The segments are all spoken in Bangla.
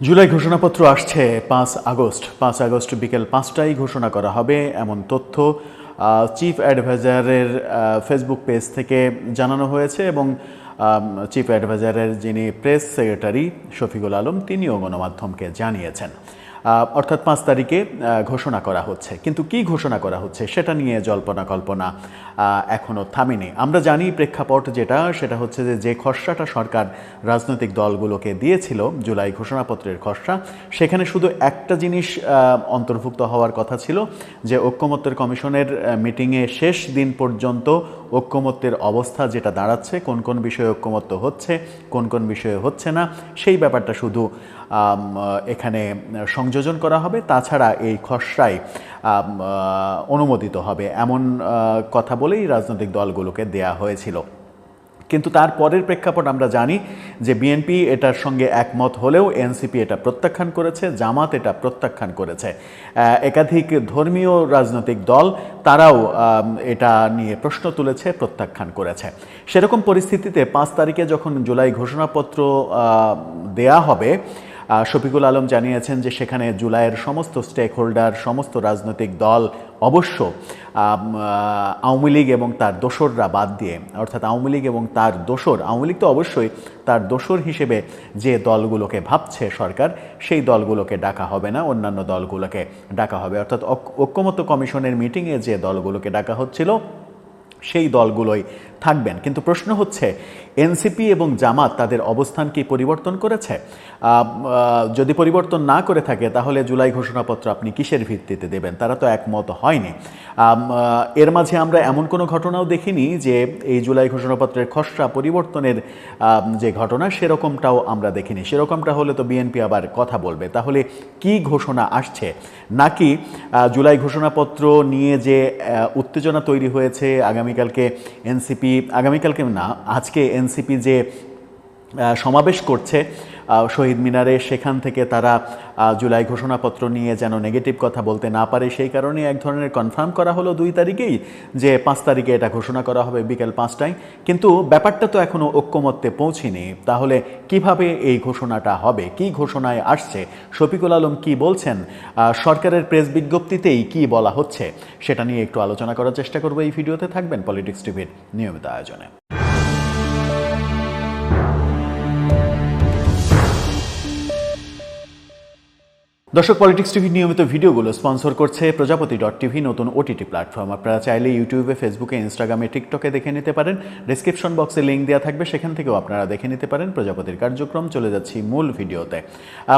জুলাই ঘোষণাপত্র আসছে পাঁচ আগস্ট। পাঁচ আগস্ট বিকেল পাঁচটায় ঘোষণা করা হবে এমন তথ্য চিফ অ্যাডভাইজারের ফেসবুক পেজ থেকে জানানো হয়েছে এবং চিফ অ্যাডভাইজারের যিনি প্রেস সেক্রেটারি শফিকুল আলম, তিনিও গণমাধ্যমকে জানিয়েছেন। অর্থাৎ পাঁচ তারিখে ঘোষণা করা হচ্ছে। কিন্তু কি ঘোষণা করা হচ্ছে সেটা নিয়ে জল্পনা কল্পনা এখনও থামেনি। আমরা জানি প্রেক্ষাপট যেটা, সেটা হচ্ছে যে যে খসড়াটা সরকার রাজনৈতিক দলগুলোকে দিয়েছিল, জুলাই ঘোষণাপত্রের খসড়া, সেখানে শুধু একটা জিনিস অন্তর্ভুক্ত হওয়ার কথা ছিল, যে ঐক্যমত্যের কমিশনের মিটিংয়ে শেষ দিন পর্যন্ত ঐক্যমত্যের অবস্থা যেটা দাঁড়াচ্ছে, কোন কোন বিষয়ে ঐক্যমত্য হচ্ছে, কোন কোন বিষয়ে হচ্ছে না, সেই ব্যাপারটা শুধু এখানে সংযোজন করা হবে তাছাড়া এই আহ, অনুমোদিত হবে। এমন কথা বলেই রাজনৈতিক দলগুলোকে দেয়া হয়েছিল। কিন্তু তার পরের প্রেক্ষাপট আমরা জানি যে বিএনপি এটার সঙ্গে একমত হলেও এনসিপি এটা প্রত্যাখ্যান করেছে জামাত এটা প্রত্যাখ্যান করেছে। একাধিক ধর্মীয় রাজনৈতিক দল তারাও এটা নিয়ে প্রশ্ন তুলেছে প্রত্যাখ্যান করেছে। সেরকম পরিস্থিতিতে পাঁচ তারিখে যখন জুলাই ঘোষণাপত্র দেয়া হবে শফিকুল আলম জানিয়েছেন যে সেখানে জুলাইয়ের সমস্ত স্টেক হোল্ডার সমস্ত রাজনৈতিক দল অবশ্য আওয়ামী লীগ এবং তার দোসররা বাদ দিয়ে, অর্থাৎ আওয়ামী লীগ এবং তার দোসর, আওয়ামী লীগ তো অবশ্যই তার দোসর হিসেবে যে দলগুলোকে ভাবছে সরকার, সেই দলগুলোকে ডাকা হবে না, অন্যান্য দলগুলোকে ডাকা হবে। অর্থাৎ ঐক- ঐক্যমত্য কমিশনের মিটিংয়ে যে দলগুলোকে ডাকা হচ্ছিল, সেই দলগুলোই থাকবেন। কিন্তু প্রশ্ন হচ্ছে এনসিপি এবং জামাত তাদের অবস্থান কি পরিবর্তন করেছে? যদি পরিবর্তন না করে থাকে, তাহলে জুলাই ঘোষণাপত্র আপনি কিসের ভিত্তিতে দেবেন? তারা তো একমত হয়নি। এর মাঝে আমরা এমন কোনো ঘটনাও দেখিনি যে এই জুলাই ঘোষণাপত্রের খসড়া পরিবর্তনের যে ঘটনা, সেরকমটাও আমরা দেখিনি। সেরকমটা হলে তো বিএনপি আবার কথা বলবে। তাহলে কি ঘোষণা আসছে? নাকি জুলাই ঘোষণাপত্র নিয়ে যে উত্তেজনা তৈরি হয়েছে আগামীকালকে এনসিপি, আগামীকালকে না, আজকে এনসিপি যে সমাবেশ করছে শহীদ মিনারে, সেখান থেকে তারা জুলাই ঘোষণাপত্র নিয়ে যেন নেগেটিভ কথা বলতে না পারে, সেই কারণে এক ধরনের কনফার্ম করা হলো দুই তারিখেই যে পাঁচ তারিখে এটা ঘোষণা করা হবে বিকেল পাঁচটায়। কিন্তু ব্যাপারটা তো এখনও ঐক্যমত্যে পৌঁছেনি। তাহলে কীভাবে এই ঘোষণাটা হবে? কি ঘোষণায় আসছে? শফিকুল আলম কি বলছেন? সরকারের প্রেস বিজ্ঞপ্তিতেই কি বলা হচ্ছে? সেটা নিয়ে একটু আলোচনা করার চেষ্টা করব এই ভিডিওতে। থাকবেন পলিটিক্স টিভির নিয়মিত আয়োজনে। দর্শক পলিটিক্স টিভির নিয়মিত ভিডিওগুলো স্পন্সর করছে প্রজাপতি ডট টিভি নতুন ওটিটি প্ল্যাটফর্ম আপনারা চাইলে ইউটিউবে ফেসবুকে ইনস্টাগ্রামে টিকটকে দেখে নিতে পারেন। ডিসক্রিপশন বক্সে লিঙ্ক দেওয়া থাকবে, সেখান থেকেও আপনারা দেখে নিতে পারেন প্রজাপতির কার্যক্রম। চলে যাচ্ছি মূল ভিডিওতে।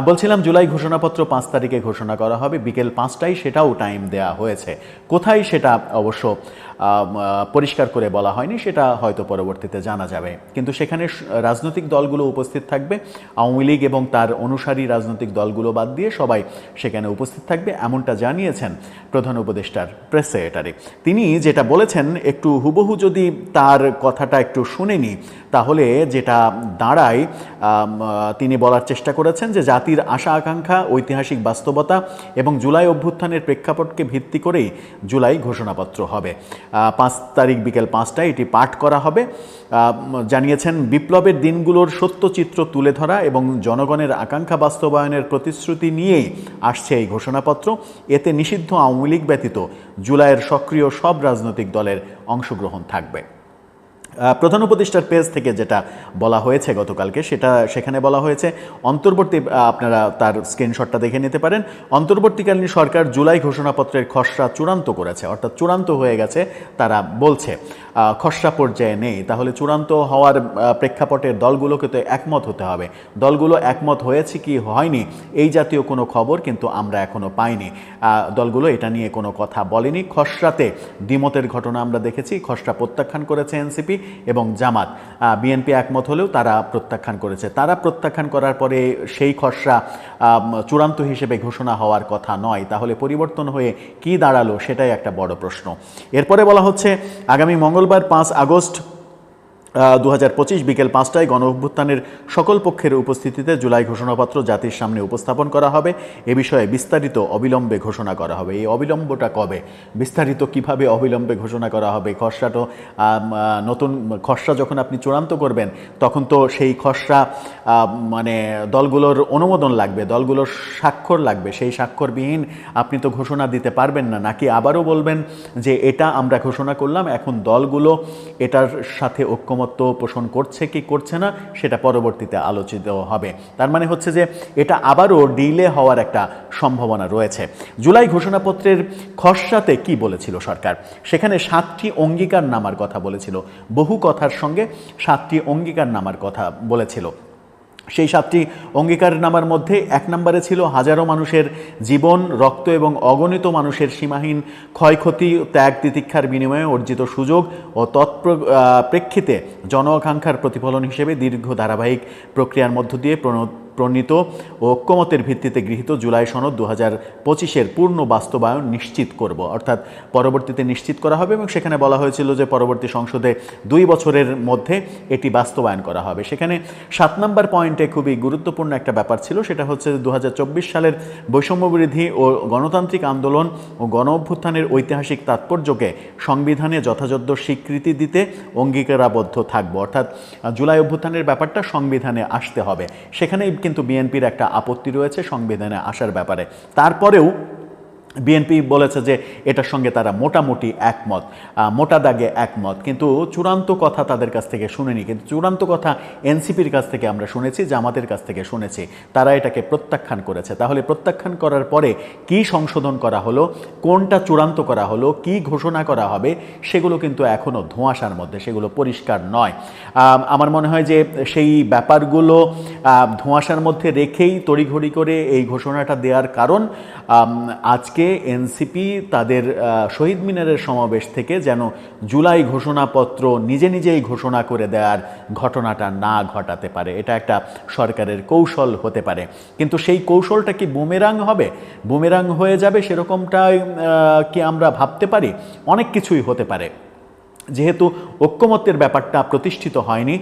বলছিলাম জুলাই ঘোষণাপত্র পাঁচ তারিখে ঘোষণা করা হবে, বিকেল পাঁচটায় সেটাও টাইম দেওয়া হয়েছে। কোথায় সেটা অবশ্য পরিষ্কার করে বলা হয়নি, সেটা হয়তো পরবর্তীতে জানা যাবে। কিন্তু সেখানে রাজনৈতিক দলগুলো উপস্থিত থাকবে, আওয়ামী লীগ এবং তার অনুসারী রাজনৈতিক দলগুলো বাদ দিয়ে সবাই সেখানে উপস্থিত থাকবে, এমনটা জানিয়েছেন প্রধান উপদেষ্টার প্রেস সেক্রেটারি। তিনি যেটা বলেছেন, একটু হুবহু যদি তার কথাটা একটু শুনেনি তাহলে যেটা দাঁড়ায় তিনি বলার চেষ্টা করেছেন যে জাতির আশা আকাঙ্ক্ষা, ঐতিহাসিক বাস্তবতা এবং জুলাই অভ্যুত্থানের প্রেক্ষাপটকে ভিত্তি করেই জুলাই ঘোষণাপত্র হবে। পাঁচ তারিখ বিকেল পাঁচটায় এটি পাঠ করা হবে। জানিয়েছেন, বিপ্লবের দিনগুলোর সত্যচিত্র তুলে ধরা এবং জনগণের আকাঙ্ক্ষা বাস্তবায়নের প্রতিশ্রুতি নিয়েই আসছে এই ঘোষণাপত্র। এতে নিষিদ্ধ আওয়ামী লীগ ব্যতীত জুলাইয়ের সক্রিয় সব রাজনৈতিক দলের অংশগ্রহণ থাকবে। প্রধান উপদেষ্টার পেজ থেকে যেটা বলা হয়েছে গতকালকে, সেটা সেখানে বলা হয়েছে। অন্তর্বর্তী আপনারা তার স্ক্রিনশটটা দেখে নিতে পারেন। অন্তর্বর্তীকালীন সরকার জুলাই ঘোষণাপত্রের খসড়া চূড়ান্ত করেছে, অর্থাৎ চূড়ান্ত হয়ে গেছে, তারা বলছে। খসড়া পর্যায়ে নেই। তাহলে চূড়ান্ত হওয়ার প্রেক্ষাপটের দলগুলোকে তো একমত হতে হবে। দলগুলো একমত হয়েছে কি হয়নি, এই জাতীয় কোনো খবর কিন্তু আমরা এখনও পাইনি। দলগুলো এটা নিয়ে কোনো কথা বলেনি। খসড়াতে দ্বিমতের ঘটনা আমরা দেখেছি। খসড়া প্রত্যাখ্যান করেছে এনসিপি এবং জামাত। বিএনপি একমত হলেও তারা প্রত্যাখ্যান করেছে। তারা প্রত্যাখ্যান করার পরে সেই খসড়া চূড়ান্ত হিসেবে ঘোষণা হওয়ার কথা নয়। তাহলে পরিবর্তন হয়ে কি দাঁড়াল সেটাই একটা বড় প্রশ্ন। এরপরে বলা হচ্ছে, আগামী মঙ্গলবার পাঁচ আগস্ট দু হাজার পঁচিশ বিকেল পাঁচটায় গণ অভ্যুত্থানের সকল পক্ষের উপস্থিতিতে জুলাই ঘোষণাপত্র জাতির সামনে উপস্থাপন করা হবে। এ বিষয়ে বিস্তারিত অবিলম্বে ঘোষণা করা হবে। এই অবিলম্বটা কবে? বিস্তারিত কীভাবে অবিলম্বে ঘোষণা করা হবে? খসড়াটো নতুন খসড়া যখন আপনি চূড়ান্ত করবেন, তখন তো সেই খসড়া মানে দলগুলোর অনুমোদন লাগবে, দলগুলোর স্বাক্ষর লাগবে। সেই স্বাক্ষরবিহীন আপনি তো ঘোষণা দিতে পারবেন না। নাকি আবারও বলবেন যে এটা আমরা ঘোষণা করলাম, এখন দলগুলো এটার সাথে ঐক্যমত্য পোষণ করছে কি করছে না, সেটা পরবর্তীতে আলোচিত হবে। তার মানে হচ্ছে যে, এটা আবারও ডিলে হওয়ার একটা সম্ভাবনা রয়েছে। জুলাই ঘোষণাপত্রের খসড়াতে কি বলেছিল সরকার? সেখানে সাতটি অঙ্গীকার নামার কথা বলেছিল। বহু কথার সঙ্গে সাতটি অঙ্গীকার নামার কথা বলেছিল। সেই সাতটি অঙ্গীকার নামার মধ্যে এক নম্বরে ছিল হাজারো মানুষের জীবন, রক্ত এবং অগণিত মানুষের সীমাহীন ক্ষয়ক্ষতি, ত্যাগ, তিতিক্ষার বিনিময়ে অর্জিত সুযোগ ও তৎপ্রেক্ষিতে জন আকাঙ্ক্ষার প্রতিফলন হিসেবে দীর্ঘ ধারাবাহিক প্রক্রিয়ার মধ্য দিয়ে প্রণ- প্রণীত ও ঐক্যমতের ভিত্তিতে গৃহীত জুলাই সনদ দু হাজার পঁচিশের পূর্ণ বাস্তবায়ন নিশ্চিত করব। অর্থাৎ পরবর্তীতে নিশ্চিত করা হবে এবং সেখানে বলা হয়েছিল যে পরবর্তী সংসদে দুই বছরের মধ্যে এটি বাস্তবায়ন করা হবে। সেখানে সাত নম্বর পয়েন্টে খুবই গুরুত্বপূর্ণ একটা ব্যাপার ছিল, সেটা হচ্ছে দু হাজার চব্বিশ সালের বৈষম্যবিরোধী ও গণতান্ত্রিক আন্দোলন ও গণ অভ্যুত্থানের ঐতিহাসিক তাৎপর্যকে সংবিধানে যথাযথ স্বীকৃতি দিতে অঙ্গীকারাবদ্ধ থাকব। অর্থাৎ জুলাই অভ্যুত্থানের ব্যাপারটা সংবিধানে আসতে হবে। সেখানেই কিন্তু বিএনপির একটা আপত্তি রয়েছে সংবিধানে আসার ব্যাপারে। তারপরেও বিএনপি বলেছে যে এটার সঙ্গে তারা মোটামুটি একমত মোটা দাগে একমত। কিন্তু চূড়ান্ত কথা তাদের কাছ থেকে শুনিনি। কিন্তু চূড়ান্ত কথা এনসিপির কাছ থেকে আমরা শুনেছি, জামাতের কাছ থেকে শুনেছি। তারা এটাকে প্রত্যাখ্যান করেছে। তাহলে প্রত্যাখ্যান করার পরে কি সংশোধন করা হলো, কোনটা চূড়ান্ত করা হলো, কি ঘোষণা করা হবে, সেগুলো কিন্তু এখনও ধোঁয়াশার মধ্যে, সেগুলো পরিষ্কার নয়। আমার মনে হয় যে সেই ব্যাপারগুলো ধোঁয়াশার মধ্যে রেখেই তড়িঘড়ি করে এই ঘোষণাটা দেওয়ার কারণ আজকে এনসিপি তাদের শহীদ মিনারের সমাবেশ থেকে যেন জুলাই ঘোষণাপত্র নিজে নিজেই ঘোষণা করে দেওয়ার ঘটনাটা না ঘটাতে পারে। এটা একটা সরকারের কৌশল হতে পারে। কিন্তু সেই কৌশলটা কি বুমেরাং হবে? বুমেরাং হয়ে যাবে সেরকমটাই কি আমরা ভাবতে পারি? অনেক কিছুই হতে পারে। যেহেতু ঐক্যমত্যের ব্যাপারটা প্রতিষ্ঠিত হয়নি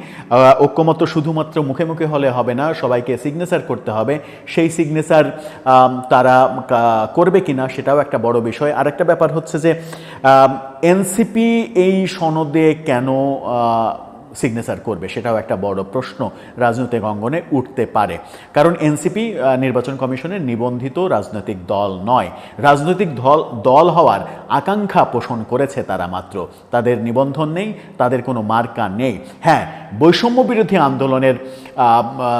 ঐক্যমত্য শুধুমাত্র মুখে মুখে হলে হবে না, সবাইকে সিগনেচার করতে হবে। সেই সিগনেচার তারা করবে কি না সেটাও একটা বড় বিষয়। আর একটা ব্যাপার হচ্ছে যে এনসিপি এই সনদে কেন সিগনেচার করবে, সেটাও একটা বড় প্রশ্ন রাজনৈতিক অঙ্গনে উঠতে পারে। কারণ এনসিপি নির্বাচন কমিশনের নিবন্ধিত রাজনৈতিক দল নয়। রাজনৈতিক দল দল হওয়ার আকাঙ্ক্ষা পোষণ করেছে তারা মাত্র। তাদের নিবন্ধন নেই, তাদের কোনো মার্কা নেই। হ্যাঁ বৈষম্য বিরোধী আন্দোলনের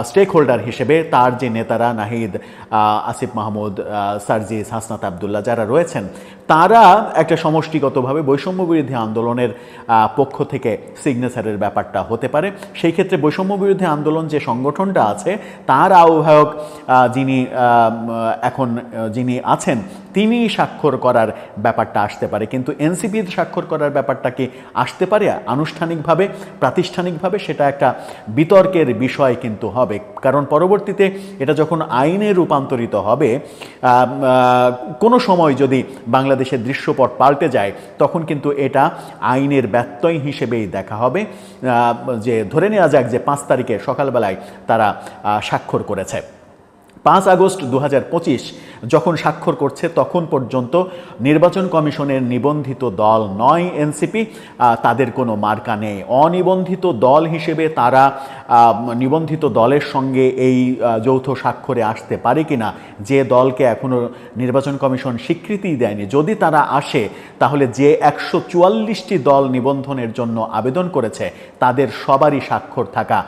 স্টেক হোল্ডার হিসেবে তার যে নেতারা, নাহিদ আসিফ মাহমুদ সার্জিস, হাসনাত আবদুল্লাহ যারা রয়েছেন তারা একটা সমষ্টিগতভাবে বৈষম্য বিরোধী আন্দোলনের পক্ষ থেকে সিগনেচারের ব্যাপারটা হতে পারে। সেই ক্ষেত্রে বৈষম্য বিরোধী আন্দোলন যে সংগঠনটা আছে, তার আহ্বায়ক যিনি এখন যিনি আছেন তিনি স্বাক্ষর করার ব্যাপারটা আসতে পারে। কিন্তু এনসিপির স্বাক্ষর করার ব্যাপারটা কি আসতে পারে? আনুষ্ঠানিকভাবে, প্রাতিষ্ঠানিকভাবে সেটা একটা বিতর্কের বিষয় কিন্তু হবে। কারণ পরবর্তীতে এটা যখন আইনে রূপান্তরিত হবে কোনো সময় যদি বাংলাদেশের দৃশ্যপট পাল্টে যায়, তখন কিন্তু এটা আইনের ব্যত্যয় হিসেবেই দেখা হবে। যে ধরে নেওয়া যাক যে পাঁচ তারিখে সকালবেলায় তারা স্বাক্ষর করেছে। পাঁচ আগস্ট দু হাজার পঁচিশ, যখন স্বাক্ষর করছে, তখন পর্যন্ত নির্বাচন কমিশনের নিবন্ধিত দল নয় এনসিপি তাদের কোনো মার্কা নেই। অনিবন্ধিত দল হিসেবে তারা নিবন্ধিত দলের সঙ্গে এই যৌথ স্বাক্ষরে আসতে পারে কিনা, যে দলকে এখনও নির্বাচন কমিশন স্বীকৃতি দেয়নি, যদি তারা আসে, তাহলে যে একশো দল নিবন্ধনের জন্য আবেদন করেছে, তাদের সবারই স্বাক্ষর থাকা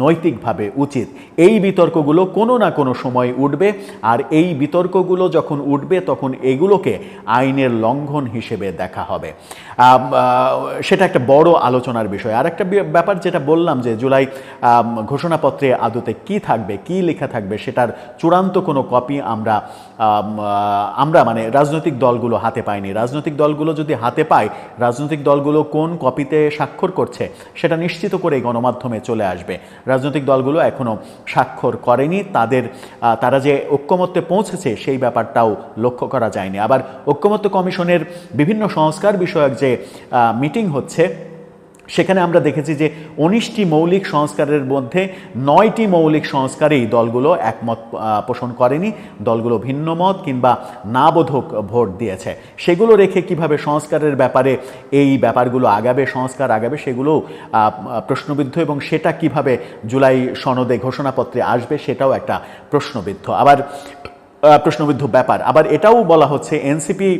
নৈতিকভাবে উচিত। এই বিতর্কগুলো কোনো না কোনো সময় উঠবে আর এই বিতর্কগুলো যখন উঠবে তখন এগুলোকে আইনের লঙ্ঘন হিসেবে দেখা হবে। সেটা একটা বড় আলোচনার বিষয়। আর একটা ব্যাপার যেটা বললাম যে জুলাই ঘোষণাপত্রে আদতে কি থাকবে, কি লেখা থাকবে সেটার চূড়ান্ত কোনো কপি আমরা আমরা মানে রাজনৈতিক দলগুলো হাতে পাইনি। রাজনৈতিক দলগুলো যদি হাতে পায়, রাজনৈতিক দলগুলো কোন কপিতে স্বাক্ষর করছে সেটা নিশ্চিত করে গণমাধ্যমে চলে আসবে। রাজনৈতিক দলগুলো এখনও স্বাক্ষর করেনি। তাদের তারা যে ঐক্যমত্যে পৌঁছেছে সেই ব্যাপারটাও লক্ষ্য করা যায়নি। আবার ঐক্যমত্য কমিশনের বিভিন্ন সংস্কার বিষয়ক যে মিটিং হচ্ছে সেখানে আমরা দেখেছি যে উনিশটি মৌলিক সংস্কারের মধ্যে নয়টি মৌলিক সংস্কারেই দলগুলো একমত পোষণ করেনি। দলগুলো ভিন্নমত কিংবা না বোধক ভোট দিয়েছে। সেগুলো রেখে কীভাবে সংস্কারের ব্যাপারে এই ব্যাপারগুলো আগাবে, সংস্কার আগাবে, সেগুলো প্রশ্নবিদ্ধ এবং সেটা কীভাবে জুলাই সনদে ঘোষণাপত্রে আসবে সেটাও একটা প্রশ্নবিদ্ধ। আবার প্রশ্নবিদ্ধ ব্যাপার। আবার এটাও বলা হচ্ছে এনসিপি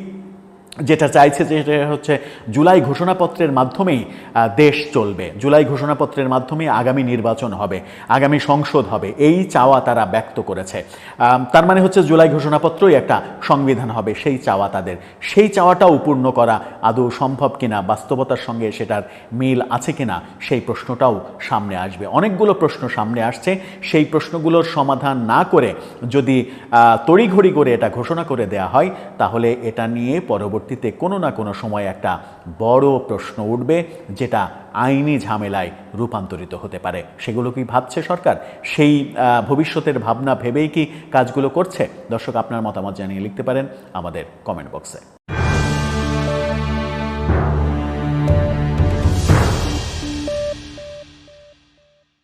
যেটা চাইছে যে সেটা হচ্ছে জুলাই ঘোষণাপত্রের মাধ্যমেই দেশ চলবে। জুলাই ঘোষণাপত্রের মাধ্যমে আগামী নির্বাচন হবে, আগামী সংসদ হবে। এই চাওয়া তারা ব্যক্ত করেছে। তার মানে হচ্ছে জুলাই ঘোষণাপত্রই একটা সংবিধান হবে, সেই চাওয়া তাদের। সেই চাওয়াটাও পূর্ণ করা আদৌ সম্ভব কিনা, বাস্তবতার সঙ্গে সেটার মিল আছে কিনা, সেই প্রশ্নটাও সামনে আসবে। অনেকগুলো প্রশ্ন সামনে আসছে। সেই প্রশ্নগুলোর সমাধান না করে যদি তড়িঘড়ি করে এটা ঘোষণা করে দেয়া হয়, তাহলে এটা নিয়ে পরবর্তীতে কোনো না কোনো সময় একটা বড় প্রশ্ন উঠবে যেটা আইনি ঝামেলায় রূপান্তরিত হতে পারে। সেগুলো কি ভাবছে সরকার? সেই ভবিষ্যতের ভাবনা ভেবেই কি কাজগুলো করছে? দর্শক, আপনার মতামত জানিয়ে লিখতে পারেন আমাদের কমেন্ট বক্সে